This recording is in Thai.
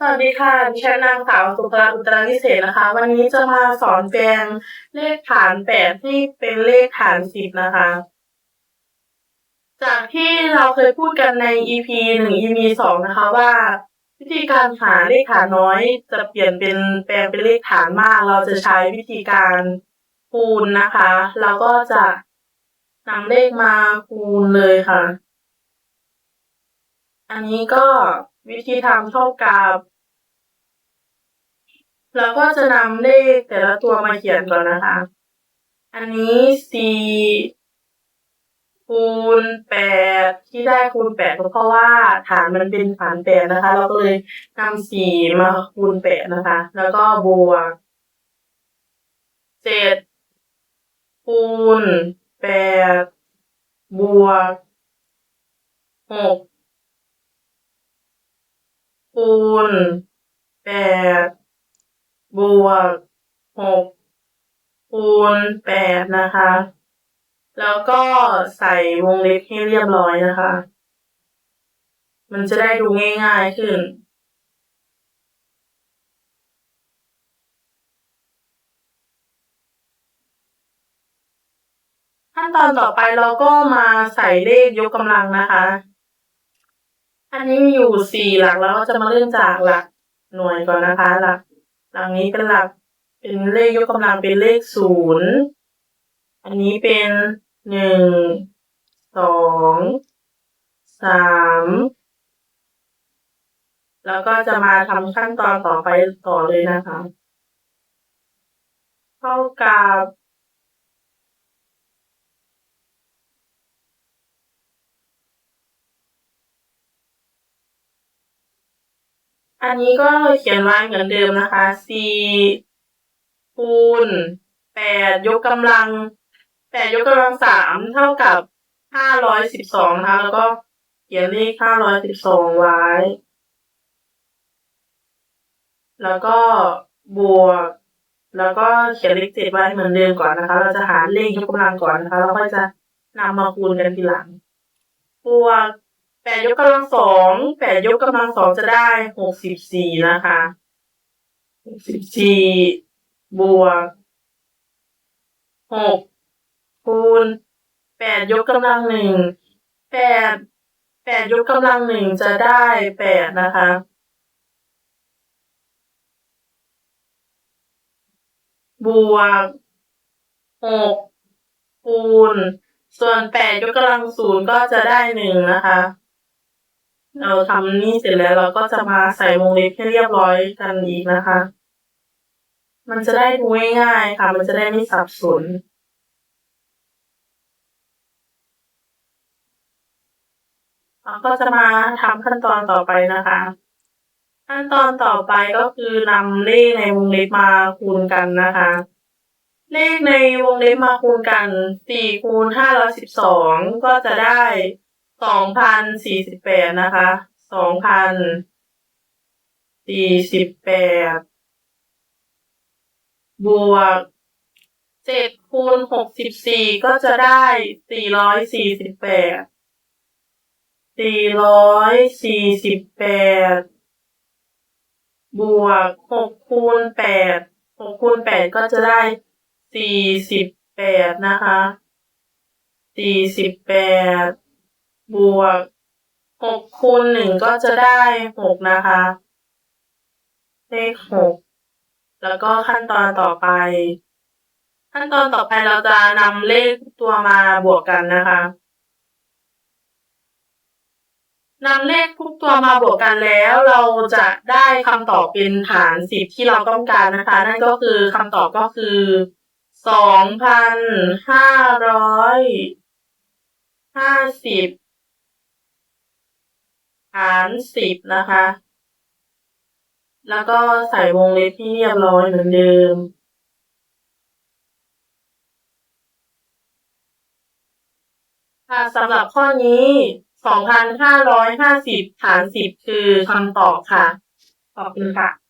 สวัสดีค่ะดิฉันนางสาวสุภาอุตราวิเศษนะคะ วันนี้จะมาสอนแปลงเลขฐานแปดให้เป็นเลขฐานสิบนะคะ จากที่เราเคยพูดกันใน EP หนึ่ง EP สองนะคะว่า วิธีการหาเลขฐานน้อยจะเปลี่ยนเป็นแปลงเป็นเลขฐานมาก เราจะใช้วิธีการคูณนะคะ เราก็จะนำเลขมาคูณเลยค่ะ อันนี้ก็ วิธีทำเท่ากับเราก็จะนำเลขแต่ละตัวมาเขียนก่อนนะคะ อันนี้สี่คูณแปดที่ได้คูณแปดก็เพราะว่าฐานมันเป็นฐานแปดนะคะ เราก็เลยนำสี่มาคูณแปดนะคะ แล้วก็บวกเจ็ดคูณแปดบวกหก คูณแปดบวกหกคูณแปดนะคะ แล้วก็ใส่วงเล็บให้เรียบร้อยนะคะ มันจะได้ดูง่ายๆขึ้นขั้นตอนต่อไปเราก็มาใส่เลขยกกำลังนะคะ อันนี้มีอยู่สี่หลักแล้วก็จะมาเริ่มจากหลักหน่วยก่อนนะคะ หลัก หลักนี้เป็นหลัก เป็นเลขยกกำลังเป็นเลขศูนย์อันนี้เป็นหนึ่งสองสามแล้วก็จะมาทำขั้นตอนต่อไปต่อเลยนะคะ เท่ากับ อันนี้ก็เขียนไว้เหมือนเดิมนะคะสี่คูณแปดยกกำลังแปดยกกำลังสามเท่ากับห้าร้อยสิบสองนะคะ แล้วก็เขียนเลขห้าร้อยสิบสองไว้ แล้วก็บวก แล้วก็เขียนเลขเจ็ดไว้เหมือนเดิมก่อนนะคะ เราจะหาเลขยกกำลังก่อนนะคะ แล้วก็จะนำมาคูณกันทีหลัง บวก แปดยกกำลังสองแปดยกกำลังสองจะได้หกสิบสี่นะคะหกสิบสี่บวกหกคูณแปดยกกำลังหนึ่งแปดแปดยกกำลังหนึ่งจะได้แปดนะคะบวกหกคูณส่วนแปดยกกำลังศูนย์ก็จะได้หนึ่งนะคะ เราทำนี่เสร็จแล้วเราก็จะมาใส่วงเล็บให้เรียบร้อยกันอีกนะคะ มันจะได้ดูง่ายๆค่ะ มันจะได้ไม่สับสนเราก็จะมาทำขั้นตอนต่อไปนะคะ ขั้นตอนต่อไปก็คือนำเลขในวงเล็บมาคูณกันนะคะ เลขในวงเล็บมาคูณกันสี่คูณห้าร้อยสิบสองก็จะได้ สองพันสี่สิบแปดนะคะ สองพันสี่สิบแปดบวกเจ็ดคูณหกสิบสี่ก็จะได้สี่ร้อยสี่สิบแปดสี่ร้อยสี่สิบแปดบวกหกคูณแปดหกคูณแปดก็จะได้สี่สิบแปดนะคะสี่สิบแปด บวกหกคูณหนึ่งก็จะได้หกนะคะ เลขหกแล้วก็ขั้นตอนต่อไป ขั้นตอนต่อไปเราจะนำเลขตัวมาบวกกันนะคะนำเลขทุกตัวมาบวกกันแล้ว เราจะได้คำตอบเป็นฐานสิบที่เราต้องการนะคะ นั่นก็คือคำตอบก็คือสองพันห้าร้อยห้าสิบารสิบนะคะ แล้วก็ใส่วงเล็บที่เรียบร้อยเหมือนเดิม ค่ะสำหรับข้อนี้สองพันห้าร้อยห้าสิบหารสิบคือคำตอบค่ะ ขอบคุณค่ะ